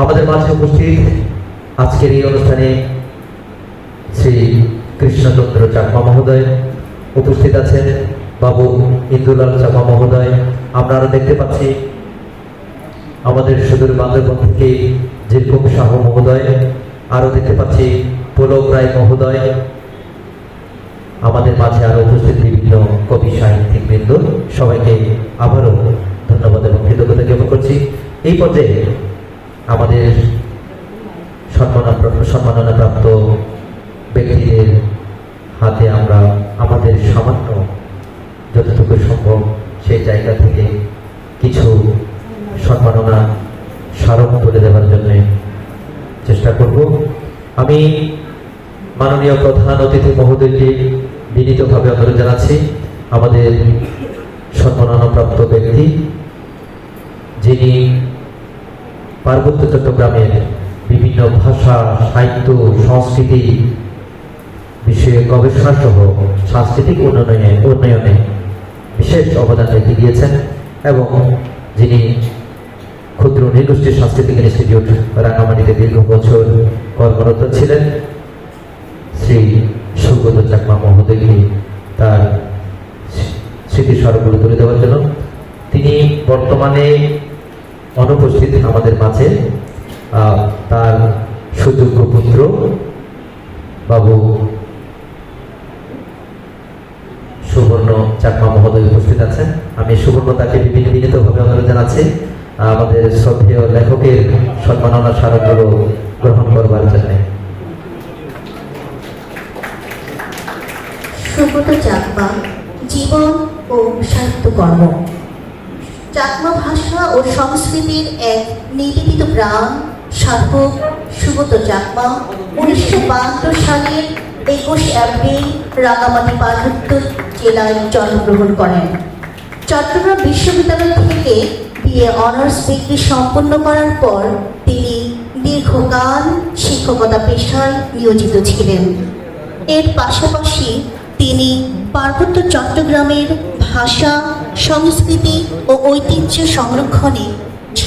আমাদের মাঝে উপস্থিত আজকের এই অনুষ্ঠানে শ্রী কৃষ্ণচন্দ্র চাকমা মহোদয় উপস্থিত আছেন, বাবু ইন্দুলাল চাকমা মহোদয়। আমরা আরও দেখতে পাচ্ছি আমাদের সুদূর বান্দরবন থেকে জিরকুম শাহ মহোদয়। আরও দেখতে পাচ্ছি পুলক রায় মহোদয়। আমাদের মাঝে আরও উপস্থিত বিভিন্ন কবি সাহিত্যিক বৃন্দ। সবাইকে আবারও ধন্যবাদ এবং কৃতজ্ঞতা জ্ঞাপন করছি। এই পর্যায়ে আমাদের সম্মাননা সম্মাননা প্রাপ্ত ব্যক্তিদের হাতে আমরা আমাদের সামান্য যতটুকু সম্ভব সেই জায়গা থেকে কিছু সম্মাননা স্মারক তুলে দেওয়ার জন্য চেষ্টা করব। আমি মাননীয় প্রধান অতিথি মহোদয়কে বিনীতভাবে অনুরোধ জানাচ্ছি, আমাদের সম্মাননাপ্রাপ্ত ব্যক্তি যিনি পার্বত্য চট্টগ্রামের বিভিন্ন ভাষা, সাহিত্য, সংস্কৃতি বিষয়ে গবেষণা সহ সাংস্কৃতিক উন্নয়নে উন্নয়নে বিশেষ অবদান রেখে দিয়েছেন এবং যিনি ক্ষুদ্র নৃগোষ্ঠী সাংস্কৃতিক ইনস্টিটিউট রাঙামাটিতে দীর্ঘ বছর কর্মরত ছিলেন, শ্রী সুব্রত চাকমা মহোদয়কে তার স্মৃতি স্মারকগুলো তুলে দেওয়ার জন্য। তিনি বর্তমানে অনুপস্থিত আমাদের মাঝে তার সুযোগ্য পুত্র, বাবু সুবর্ণ চাকমা মহোদয় উপস্থিত আছেন। আমি সুবর্ণ তাকে বিভিন্ন বিনীতভাবে অনুরোধ জানাচ্ছি আমাদের শ্রদ্ধেয় লেখকের সম্মাননা স্মারকগুলো গ্রহণ করবার জন্য। সুব্রত চাকমা, জীবন ও সাহিত্যকর্ম চাকমা ভাষা ও সংস্কৃতির এক নিবেদিত প্রাণ সাধক সুব্রত চাকমা, উনিশশো বাহাত্তর সালের একুশ এপ্রিল রাঙামাটি পার্বত্য জেলায় জন্মগ্রহণ করেন। চট্টগ্রাম বিশ্ববিদ্যালয় থেকে বিএ অনার্স ডিগ্রি সম্পন্ন করার পর তিনি দীর্ঘকাল শিক্ষকতা পেশায় নিয়োজিত ছিলেন। এর পাশাপাশি তিনি পার্বত্য চট্টগ্রামের ভাষা সংস্কৃতি ও ঐতিহ্য সংরক্ষণে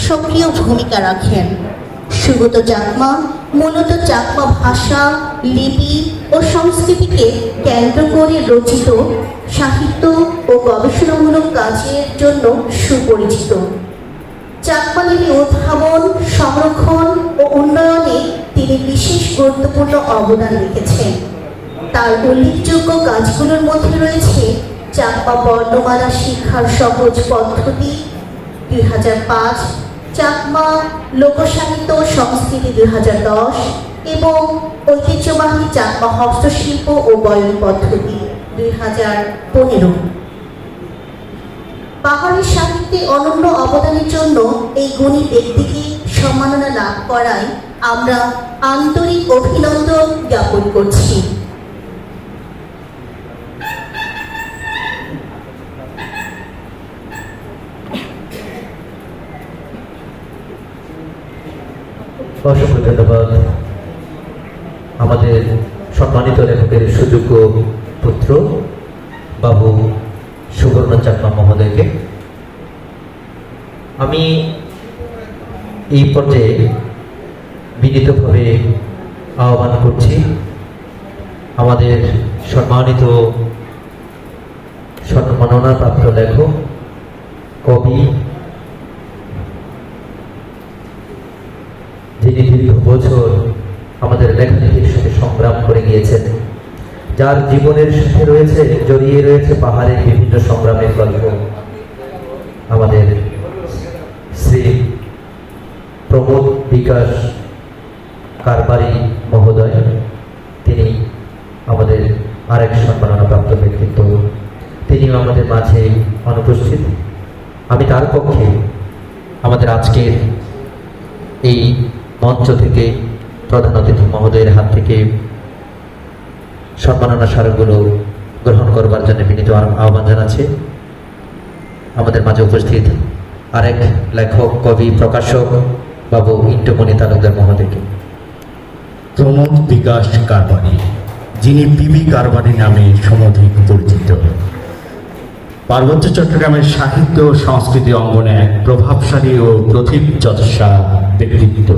সক্রিয় ভূমিকা রাখেন। সুগত চাকমা, মূলত চাকমা ভাষা, লিপি ও সংস্কৃতিকে কেন্দ্র করে রচিত, সাহিত্য ও গবেষণামূলক কাজের জন্য সুপরিচিত। চাকমা লিপি উদ্ভাবন, সংরক্ষণ ও উন্নয়নে তিনি বিশেষ গুরুত্বপূর্ণ অবদান রেখেছেন। তার উল্লেখযোগ্য কাজগুলোর মধ্যে রয়েছে চাকমা বর্ণমালা শিক্ষার সহজ পদ্ধতি, দুই হাজার পাঁচ, চাকমা লোকসাহিত্য সংস্কৃতি দুই হাজার দশ এবং ঐতিহ্যবাহী চাকমা হস্তশিল্প ও বয়ন পদ্ধতি দুই হাজার পনেরো। পাহাড়ি সাহিত্যে অনন্য অবদানের জন্য এই গুণী ব্যক্তিকে সম্মাননা লাভ করায় আমরা আন্তরিক অভিনন্দন জ্ঞাপন করছি। অসংখ্য ধন্যবাদ। আমাদের সম্মানিত লেখকের সুযোগ্য পুত্র বাবু সুবর্ণ চাকমা মহোদয়কে। আমি এই পর্যায়ে বিনীতভাবে আহ্বান করছি আমাদের সম্মানিত সম্মাননাপ্রাপ্ত লেখক কবি যিনি দীর্ঘ বছর আমাদের লেখালেখির সাথে সংগ্রাম করে গিয়েছেন। যার জীবনের সাথে রয়েছে, জড়িয়ে রয়েছে পাহাড়ের বিভিন্ন সংগ্রামের গল্প। আমাদের শ্রী প্রমোদ বিকাশ কারবারি মহোদয়, তিনি আমাদের আরেক সম্মাননাপ্রাপ্ত ব্যক্তিত্ব। তিনিও আমাদের মাঝে অনুপস্থিত। আমি তার পক্ষে আমাদের আজকের এই মঞ্চ থেকে প্রধান অতিথি মহোদয়ের হাত থেকে সম্মাননা স্মারকগুলো গ্রহণ করবার জন্য বিনীত আহ্বান জানাচ্ছে। আমাদের মাঝে উপস্থিত আরেক লেখক, কবি, প্রকাশক বাবু ইন্টুমণি তালুকদার মহোদয়কে। প্রমোদ বিকাশ কারবারি, যিনি পিবি কারবারি নামে সমধিক পরিচিত। পার্বত্য চট্টগ্রামের সাহিত্য ও সংস্কৃতি অঙ্গনে এক প্রভাবশালী ও প্রথিতযশা ব্যক্তিত্ব।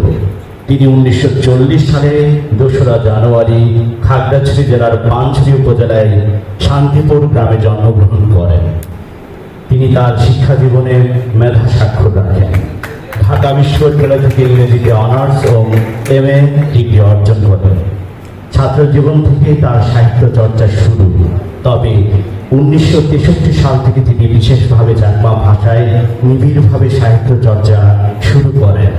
তিনি উনিশশো চল্লিশ সালে দোসরা জানুয়ারি খাগড়াছড়ি জেলার পাঞ্চরি উপজেলায় শান্তিপুর গ্রামে জন্মগ্রহণ করেন। তিনি তার শিক্ষা জীবনে মেধা স্বাক্ষর রাখেন। ঢাকা বিশ্ববিদ্যালয় থেকে ইংরেজিতে অনার্স ও এম এ ডিগ্রি অর্জন করেন। ছাত্র জীবন থেকে তার সাহিত্য চর্চা শুরু। তবে উনিশশো তেষট্টি সাল থেকে তিনি বিশেষভাবে চাকমা ভাষায় নিবিড়ভাবে সাহিত্য চর্চা শুরু করেন।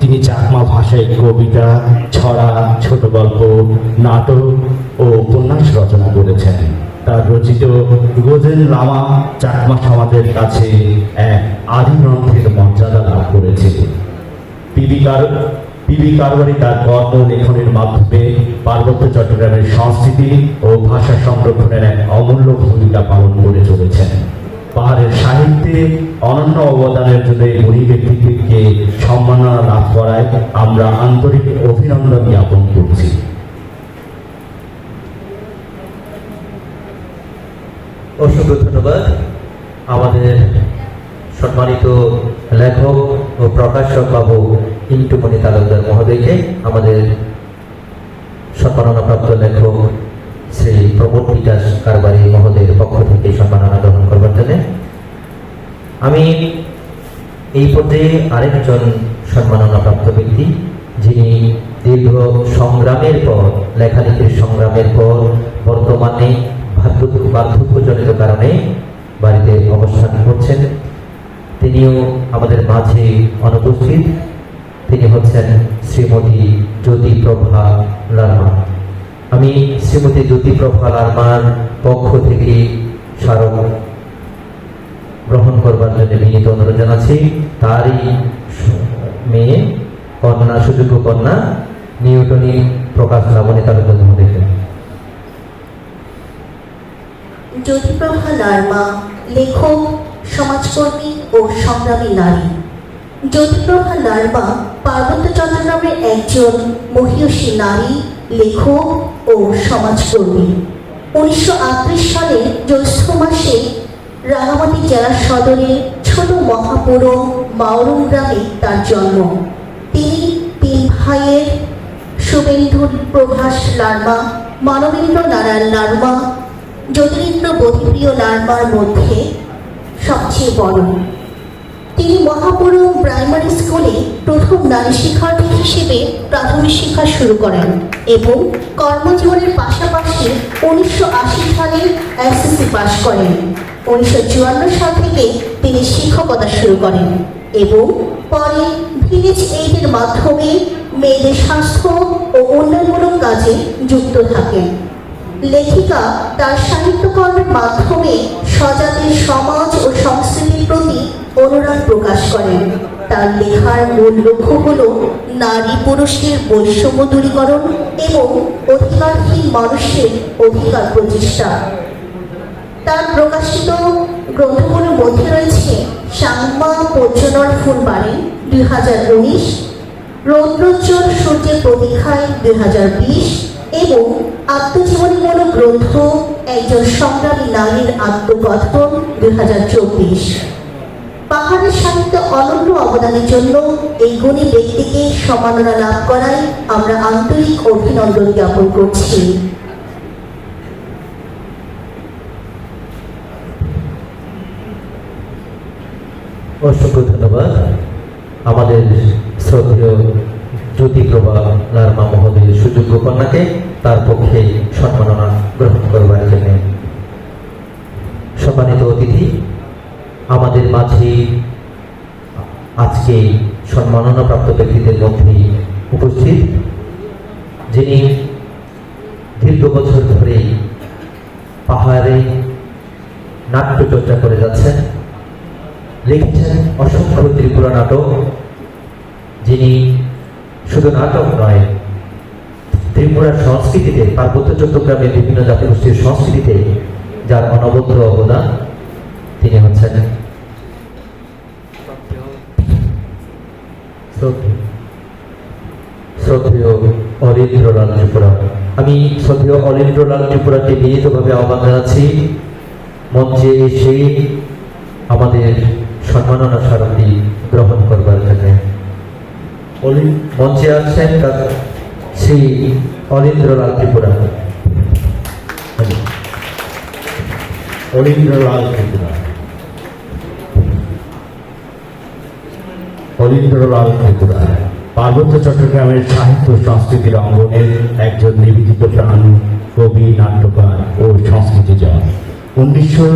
তিনি চাকমা ভাষায় কবিতা, ছড়া, ছোট গল্প, নাটক ও উপন্যাস রচনা করেছেন। তার রচিত গোজেন লামা চাকমা সমাজের কাছে এক আদি গ্রন্থের মর্যাদা লাভ করেছে। পিবিকার পিবি কারবারি তার কর্ম লেখনের মাধ্যমে পার্বত্য চট্টগ্রামের সংস্কৃতি ও ভাষা সংরক্ষণের এক অমূল্য ভূমিকা পালন করে চলেছেন। পাহাড়ের সাহিত্যে অনন্য অবদানের জন্য এই গুণী ব্যক্তিকে সম্মাননা লাভ করায় আমরা আন্তরিক অভিনন্দন জ্ঞাপন করছি। অসংখ্য ধন্যবাদ। আমাদের সম্মানিত লেখক ও প্রকাশক বাবু ইন্টুমণি তালুকদার মহোদয়কে, আমাদের সম্মাননাপ্রাপ্ত লেখক শ্রী প্রমোদ বিকাশ কারবারি মহোদয়ের পক্ষ থেকে আমি এই পর্যায়ে আরেকজন সম্মাননাপ্রাপ্ত ব্যক্তি, যিনি দীর্ঘ সংগ্রামের পর, লেখালেখির সংগ্রামের পর বর্তমানে বার্ধক্য, বার্ধক্যজনিত কারণে বাড়িতে অবস্থান করছেন। তিনিও আমাদের মাঝে অনুপস্থিত। তিনি হচ্ছেন শ্রীমতী জ্যোতিপ্রভা লার্মা। আমি শ্রীমতী জ্যোতিপ্রভা লার্মার পক্ষ থেকে স্মারক গ্রহণ করবার জন্য বিনীত অনুরোধ জানাচ্ছি। তারই মেয়ে, কন্যা, সুযোগ্য কন্যা, নিউটনী প্রকাশ লাবণী তালুকদার মহোদয়কে জ্যোতিপ্রভা লার্মা, লেখক, সমাজকর্মী ও সংগ্রামী নারী। জ্যোতিপ্রভা লার্মা পার্বত্য চট্টগ্রামের একজন মহিয়সী নারী, লেখক ও সমাজকর্মী। উনিশশো সালে জ্যৈষ্ঠ মাসে রাঙামাটি জেলা সদরের ছোট মহাপুর মাওরুম গ্রামে তার জন্ম। তিনি তিন ভাইয়ের শুভেন্দু প্রভাস লার্মা, মানবেন্দ্র নারায়ণ লার্মা জ্যোতিরিন্দ্র বোধিপ্রিয় লার্মার মধ্যে সবচেয়ে বড়। তিনি মহাপুরম প্রাইমারি স্কুলে প্রথম নারী শিক্ষার্থী হিসেবে প্রাথমিক শিক্ষা শুরু করেন এবং কর্মজীবনের পাশাপাশি উনিশশো আশি সালে এসএসসি পাশ করেন। উনিশশো চুয়ান্ন সাল থেকে তিনি শিক্ষকতা শুরু করেন এবং পরে ভিলেজ এইডের মাধ্যমে মেয়েদের স্বাস্থ্য ও উন্নয়নমূলক কাজে যুক্ত থাকেন। লেখিকা তার সাহিত্যকর্মের মাধ্যমে স্বজাতির সমাজ ও সংস্কৃতির প্রতি অনুরাগ প্রকাশ করেন তার লেখার মূল লক্ষ্য হল নারী পুরুষের বৈষম্য দূরীকরণ এবং অধিকারহীন মানুষের অধিকার প্রতিষ্ঠা। তার প্রকাশিত গ্রন্থগুলোর মধ্যে রয়েছে সাংমা পর্যনর ফুলবাড়ি দুই হাজার উনিশ, রৌদ্রোজ্জ্বল সূর্যের প্রতীক্ষায় দুই হাজার বিশ এবং আত্মজীবনীমূলক গ্রন্থ একজন সংগ্রামী নারীর আত্মকথন দুই হাজার চব্বিশ। পাহাড়ের সাহিত্যে অনন্য অবদানের জন্য এই গুণী ব্যক্তিকে সম্মাননা লাভ করায় আমরা আন্তরিক অভিনন্দন জ্ঞাপন করছি। অসংখ্য ধন্যবাদ। আমাদের শ্রদ্ধেয় জ্যোতিপ্রভা লার্মা মহোদয়ের সুযোগ্য কন্যাকে তার পক্ষে সম্মাননা গ্রহণ করবার জন্য। সম্মানিত অতিথি আমাদের মাঝে আজকে সম্মাননাপ্রাপ্ত ব্যক্তিদের মধ্যে উপস্থিত, যিনি দীর্ঘ বছর ধরে পাহাড়ে নাট্য চর্চা করে যাচ্ছেন, লিখছেন অসংখ্য ত্রিপুরা নাটক, যিনি শুধু নাটক নয়, ত্রিপুরার সংস্কৃতিতে, পার্বত্য চট্টগ্রামের বিভিন্ন জাতিগোষ্ঠীর সংস্কৃতিতে যার অনবদ্য অবদান তিনি হচ্ছেন। শ্রদ্ধেয়- অরিন্দ্রলাল ত্রিপুরা। আমি শ্রদ্ধেয় অরিন্দ্রলাল ত্রিপুরাকে বিনীতভাবে আহ্বান জানাচ্ছি। মঞ্চে এসে আমাদের সম্মাননা স্মারকটি গ্রহণ করবার জন্য। মঞ্চে আসছেন শ্রী অলিন্দ্রলাল ত্রিপুরা। অলিন্দ্রলাল ত্রিপুরা। অলিন্দ্রলাল ত্রিপুরা পার্বত্য চট্টগ্রামের সাহিত্য সংস্কৃতির অঙ্গনের একজন নিবেদিত প্রাণ, কবি, নাট্যকার ও সংস্কৃতি জন উনিশশো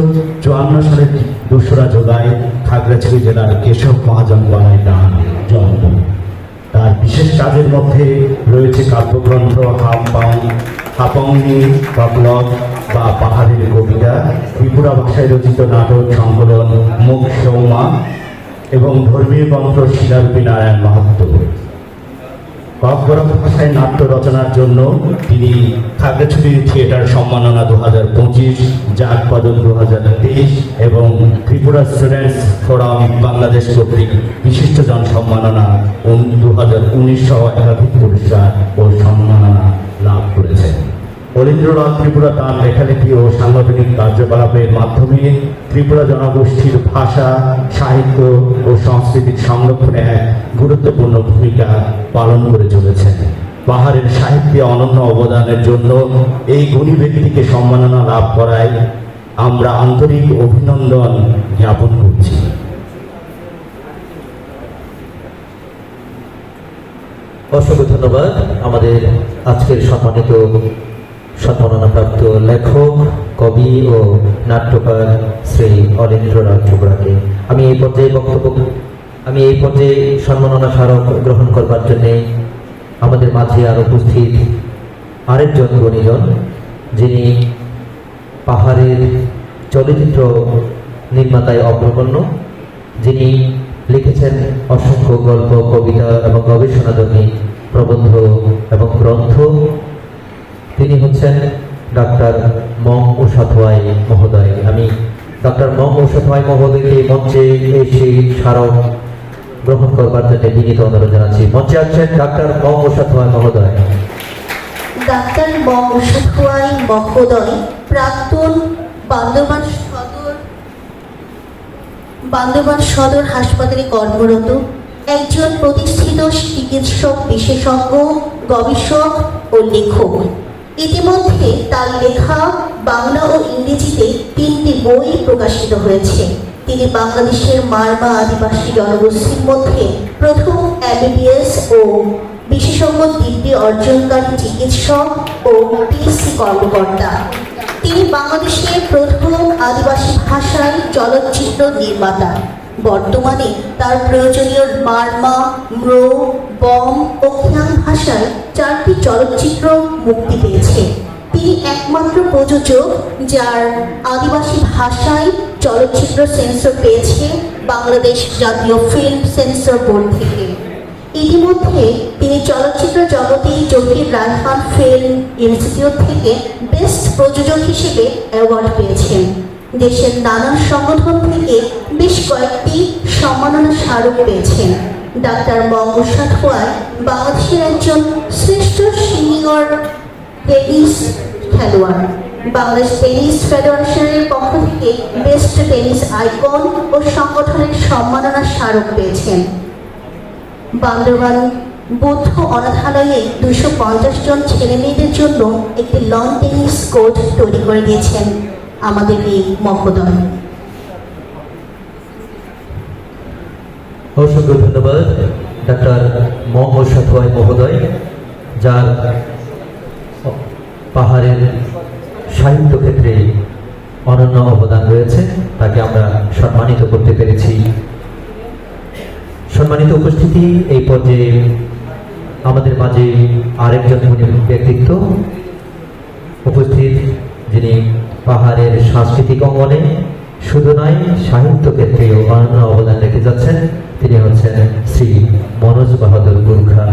চুয়ান্ন সালের দোসরা জুলাই খাগড়াছড়ি জেলার কেশব মহাজন পাড়ায় তাঁর জন্ম। তার বিশেষ কাজের মধ্যে রয়েছে কাব্যগ্রন্থ হামপাং হাপংনি কবলক বা পাহাড়ের কবিতা, ত্রিপুরা ভাষায় রচিত নাটক সংকলন, মুখ সৌমা এবং ধর্মীয় গ্রন্থ শিলারূপী নারায়ণ মাহাত্ম। ককবরক ভাষায় নাট্য রচনার জন্য তিনি খাগড়াছড়ি থিয়েটার সম্মাননা দু হাজার পঁচিশ জাগ পদক দু হাজার তেইশ এবং ত্রিপুরা স্টুডেন্টস ফোরাম বাংলাদেশ কর্তৃক বিশিষ্টজন সম্মাননা দু হাজার উনিশ সহ একাধিক পুরস্কার ও সম্মাননা লাভ করেছেন। অলিন্দ্রনাথ ত্রিপুরা তার লেখালেখি ও সাংগঠনিক কার্যকলাপের মাধ্যমে ত্রিপুরা জনগোষ্ঠীর ভাষা, সাহিত্য ও সংস্কৃতির সংরক্ষণে এক গুরুত্বপূর্ণ ভূমিকা পালন করে চলেছেন পাহাড়ের সাহিত্যে অনন্য অবদানের জন্য এই গুণী ব্যক্তিকে সম্মাননা লাভ করায় আমরা আন্তরিক অভিনন্দন জ্ঞাপন করছি। অসংখ্য ধন্যবাদ আমাদের আজকের সম্মানিত সম্মাননাপ্রাপ্ত লেখক, কবি ও নাট্যকার শ্রী অলেন্দ্রনাথ চোপড়াকে আমি এই পর্যায়ে বক্তব্য আমি এই পর্যায়ে সম্মাননা স্মারক গ্রহণ করবার জন্যে আমাদের মাঝে আর উপস্থিত আরেকজন গুণীজন, যিনি পাহাড়ের চলচ্চিত্র নির্মাতায় অগ্রগণ্য, যিনি লিখেছেন অসংখ্য গল্প, কবিতা এবং গবেষণাধর্মী প্রবন্ধ এবং গ্রন্থ তিনি হচ্ছেন ডাক্তার মং ওষাধওয়াই মহোদয়। আমি ডাক্তার মং ওষাধওয়াই মহোদয়কে মঞ্চে এসে স্মারক গ্রহণ করবার জন্য বিনীত অনুরোধ জানাচ্ছি। মঞ্চে আছেন ডাক্তার মং ওষাধওয়াই মহোদয়। ডাক্তার মং বংশধুয়াই মহোদয়, প্রাক্তন বান্দরবান সদর বান্দরবান সদর হাসপাতালে কর্মরত একজন প্রতিষ্ঠিত চিকিৎসক, বিশেষজ্ঞ, গবেষক ও লেখক। ইতিমধ্যে তার লেখা বাংলা ও ইংরেজিতে তিনটি বই প্রকাশিত হয়েছে। তিনি বাংলাদেশের মারমা আদিবাসী জনগোষ্ঠীর মধ্যে প্রথম এমবিবিএস ও বিশেষজ্ঞ ডিগ্রি অর্জনকারী চিকিৎসক ও পিএসসি কর্মকর্তা। তিনি বাংলাদেশের প্রথম আদিবাসী ভাষায় চলচ্চিত্র নির্মাতা। বর্তমানে তার প্রয়োজনীয় মারমা ম্রো, বম ও খিয়াং ভাষায় চারটি চলচ্চিত্র মুক্তি পেয়েছে। তিনি একমাত্র প্রযোজক যার আদিবাসী ভাষায় চলচ্চিত্র সেন্সর পেয়েছে বাংলাদেশ জাতীয় ফিল্ম সেন্সর বোর্ড থেকে। ইতিমধ্যে তিনি চলচ্চিত্র জগতে জহির রায়হান ফিল্ম ইনস্টিটিউট থেকে বেস্ট প্রযোজক হিসেবে অ্যাওয়ার্ড পেয়েছেন। দেশের নানান সংগঠন থেকে বেশ কয়েকটি সম্মাননা স্মারক পেয়েছেন। ডাক্তার মঙ্গসা খোয়াই বাংলাদেশের একজন শ্রেষ্ঠ সিনিয়র টেনিস খেলোয়াড়। বাংলাদেশ টেনিস ফেডারেশনের পক্ষ থেকে বেস্ট টেনিস আইকন ও সংগঠনের সম্মাননা স্মারক পেয়েছেন। বান্দরবান বৌদ্ধ অনাথালয়ে দুশো পঞ্চাশ জন ছেলে মেয়েদের জন্য একটি লন টেনিস কোর্ট তৈরি করে দিয়েছেন। আমাদের এই মহোদয়। অসংখ্য ধন্যবাদ, ডাক্তার মোহাম্মদ সাথওয়াই মহোদয়, যার পাহাড়ের সাহিত্য ক্ষেত্রে অনন্য অবদান রয়েছে, তাকে আমরা সম্মানিত করতে পেরেছি। সম্মানিত উপস্থিতি, এই পর্যায়ে আমাদের মাঝে আরেকজন ব্যক্তিত্ব উপস্থিত, যিনি পাহাড়ের সাংস্কৃতিক অঙ্গনে শুধু নয় সাহিত্য ক্ষেত্রেও অনন্য অবদান রেখে যাচ্ছেন তিনি হচ্ছেন শ্রী মনোজ বাহাদুর গুর্খা।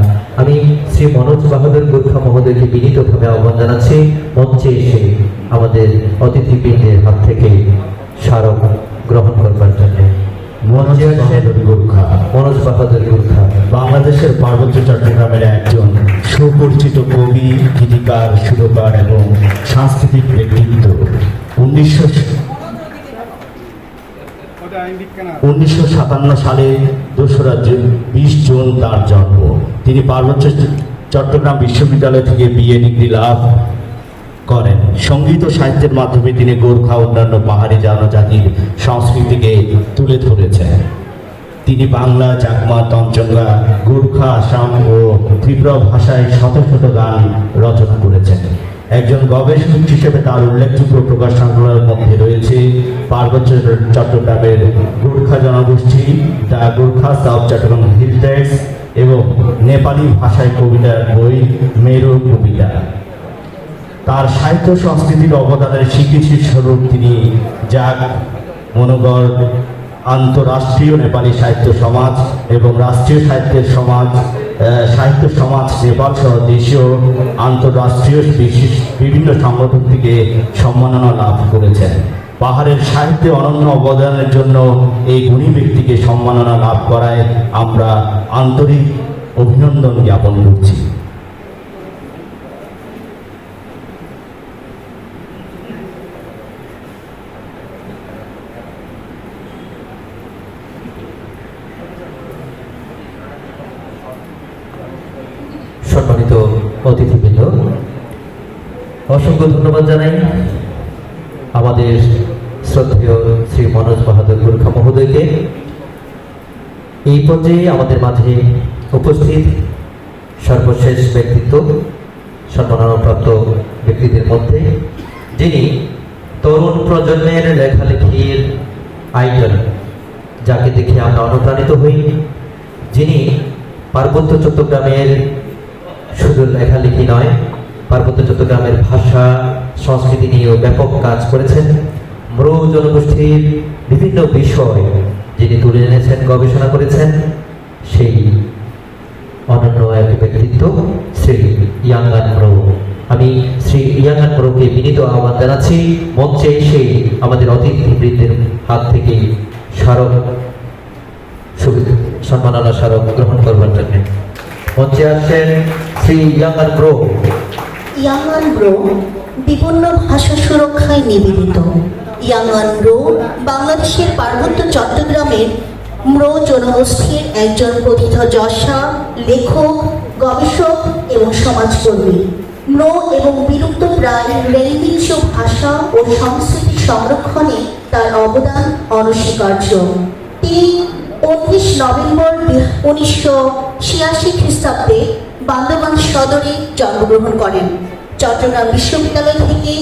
আমি শ্রী মনোজ বাহাদুর গুর্খা মহোদয়কে বিনীতভাবে আহ্বান জানাচ্ছি মঞ্চে এসে আমাদের অতিথিবৃন্দের হাত থেকে স্মারক গ্রহণ করবার জন্য। মনোজ বাহাদুর গোর্খা। মনোজ বাহাদুর গুর্খা বাংলাদেশের পার্বত্য চট্টগ্রামের একজন সুপরিচিত কবি, গীতিকার, সুরকার এবং সাংস্কৃতিক ব্যক্তিত্ব। উনিশশো উনিশশো সাতান্ন সালে দোসরা বিশ জুন তার জন্ম। তিনি পার্বত্য চট্টগ্রাম বিশ্ববিদ্যালয় থেকে বিএ ডিগ্রি লাভ করেন। সংগীত ও সাহিত্যের মাধ্যমে তিনি গোর্খা অন্যান্য পাহাড়ি জনজাতির সংস্কৃতিকে তুলে ধরেছেন। তিনি বাংলা চাকমা তঞ্চঙ্গা গোর্খা, আসাম ও ত্রিপুরা ভাষায় শত শত গান রচনা করেছেন। একজন গবেষক হিসেবে তার উল্লেখযোগ্য প্রকাশনাগুলোর মধ্যে রয়েছে পার্বত্য চট্টগ্রামের গোর্খা জনগোষ্ঠী, the Gorkha south Chattogram hill tracts এবং নেপালি ভাষায় কবিতার বই মেরু কবিতা। তার সাহিত্য সংস্কৃতির অবদানের স্বীকৃতি স্বরূপ তিনি জাগ মনোগর আন্তরাষ্ট্রীয় নেপালি সাহিত্য সমাজ এবং রাষ্ট্রীয় সাহিত্যের সমাজ সাহিত্য সমাজ নেপাল সহ দেশীয় আন্তরাষ্ট্রীয় বিভিন্ন সংগঠন থেকে সম্মাননা লাভ করেছেন। পাহাড়ের সাহিত্যে অনন্য অবদানের জন্য এই গুণী ব্যক্তিকে সম্মাননা লাভ করায় আমরা আন্তরিক অভিনন্দন জ্ঞাপন করছি সম্মানিত অতিথিবৃন্দ অসংখ্য ধন্যবাদ জানাই। আমাদের শ্রদ্ধেয় শ্রী মনোজ বাহাদুর গুরখা মহোদয়কে। এই পর্যায়ে আমাদের মাঝে উপস্থিত সর্বশেষ ব্যক্তিত্ব, সম্মাননাপ্রাপ্ত ব্যক্তিদের মধ্যে, যিনি তরুণ প্রজন্মের লেখালেখির আইডল, যাকে দেখে আমরা অনুপ্রাণিত হই, যিনি পার্বত্য চট্টগ্রামের শুধু লেখালেখি নয়, পার্বত্য চট্টগ্রামের ভাষা সংস্কৃতি নিয়েও ব্যাপক কাজ করেছেন। মরু জনগোষ্ঠীর বিভিন্ন বিষয় যিনি তুলে এনেছেন, গবেষণা করেছেন, সেই অনন্য এক ব্যক্তিত্ব শ্রী ইয়াঙ্গান প্রো আমি শ্রী ইয়াঙ্গান প্রোকে বিনীত আহ্বান জানাচ্ছি মঞ্চে এসে আমাদের অতিথিবৃন্দের হাত থেকে স্মারক সম্মাননা স্মারক গ্রহণ করবার জন্য। মঞ্চে আসছেন শ্রী ইয়াঙ্গান প্রো ইয়াঙ্গান ব্রো বিপন্ন ভাষা সুরক্ষায় নিবেদিত। ইয়াঙ্গান রো, বাংলাদেশের পার্বত্য চট্টগ্রামের ম্রো জনগোষ্ঠীর একজন কথিত যশা, লেখক, গবেষক এবং সমাজকর্মী। ম্রো এবং বিলুপ্ত প্রায় রেলমিংস ভাষা ও সংস্কৃতি সংরক্ষণে তার অবদান অনস্বীকার্য। তিনি উনিশ নভেম্বর উনিশশো ছিয়াশি খ্রিস্টাব্দে বান্দরবান সদরে জন্মগ্রহণ করেন। চট্টগ্রাম বিশ্ববিদ্যালয় থেকে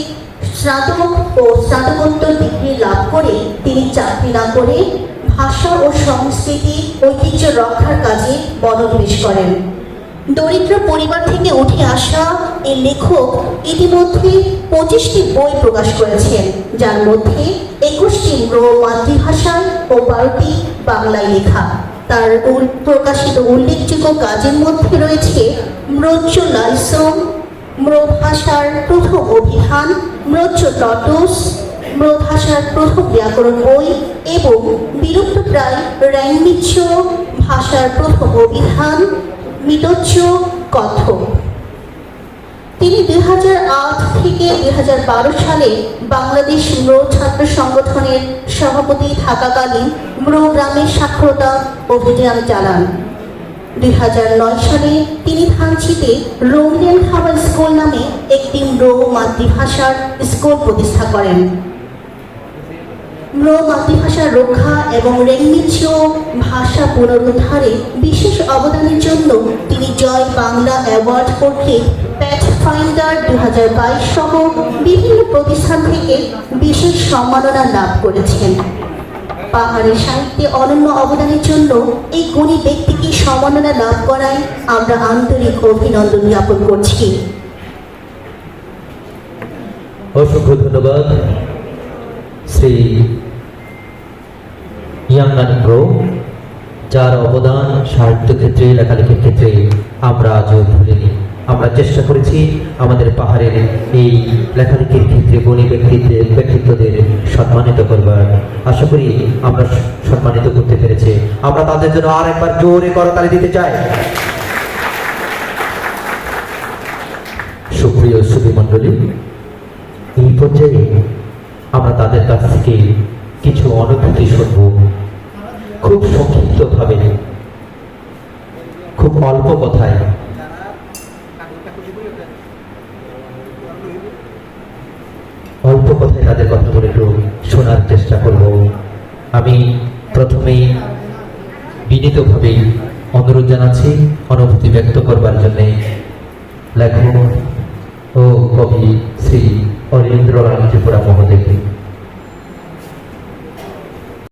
স্নাতক ও স্নাতকোত্তর ডিগ্রি লাভ করে তিনি চাকরি না করে ভাষা ও সংস্কৃতি ঐতিহ্য রক্ষার কাজে মনোনিবেশ করেন। দরিদ্র পরিবার থেকে উঠে আসা এই লেখক ইতিমধ্যে পঁচিশটি বই প্রকাশ করেছেন, যার মধ্যে একুশটি মাতৃভাষায় ও বারোটি বাংলায় লেখা। তার প্রকাশিত উল্লেখযোগ্য কাজের মধ্যে রয়েছে ম্রোচ্চ লাইসম ভাষার প্রথম অভিধান ম্রোচ্চ টটস ম্রো ভাষার প্রথম ব্যাকরণ বই এবং বিলুপ্ত প্রায় র্যাঙ্গিচ্ছ ভাষার প্রথম অভিধান মিতচ্ছ কথক। তিনি দু হাজার আট থেকে দুই হাজার বারো সালে বাংলাদেশ ম্রো ছাত্র সংগঠনের সভাপতি থাকাকালীন ম্রো গ্রামের সাক্ষরতা অভিযান চালান। দুই হাজার নয় সালে তিনি থানচিতে রোমিয়ান খাবার স্কুল নামে একটি ম্রো মাতৃভাষার স্কুল প্রতিষ্ঠা করেন। ম্রো মাতৃভাষার রক্ষা এবং রেঙ্গিচ্ছ ভাষা পুনরুদ্ধারে বিশেষ অবদানের জন্য তিনি জয় বাংলা অ্যাওয়ার্ড কর্তৃক ফাইন্ডার দু সহ বিভিন্ন প্রতিষ্ঠান থেকে বিশেষ সম্মাননা লাভ করেছেন। পাহাড়ের সাহিত্যে অনন্য অবদানের জন্য এই গুণী ব্যক্তিকে সম্মাননা লাভ করায় আমরা আন্তরিক অভিনন্দন জ্ঞাপন করছি। অসংখ্য ধন্যবাদ। শ্রী ইয়াঙ্গান প্রো যার অবদান সাহিত্য ক্ষেত্রে, লেখালেখির ক্ষেত্রে আমরা আজও ভুলিনি। আমরা চেষ্টা করেছি আমাদের পাহাড়ের এই লেখালেখির ক্ষেত্রে গুণী ব্যক্তিত্বের ব্যক্তিত্বদের সম্মানিত করবার। আশা করি আমরা সম্মানিত করতে পেরেছি। আমরা তাদের জন্য আর একবার জোরে করতালি দিতে চাই। সুপ্রিয় সুধী মণ্ডলী এই পর্যায়ে আমরা তাদের কাছ থেকে কিছু অনুভূতি শুনব। খুব সংক্ষিপ্তভাবে, খুব অল্প কথায় অল্প কথায় তাদের কথাগুলো একটু শোনার চেষ্টা করব। আমি প্রথমেই বিনীতভাবে অনুরোধ জানাচ্ছি, অনুভূতি ব্যক্ত করবার জন্যে লেখক ও কবি শ্রী অরিন্দ্রনাথ ত্রিপুরা মহোদয়কে।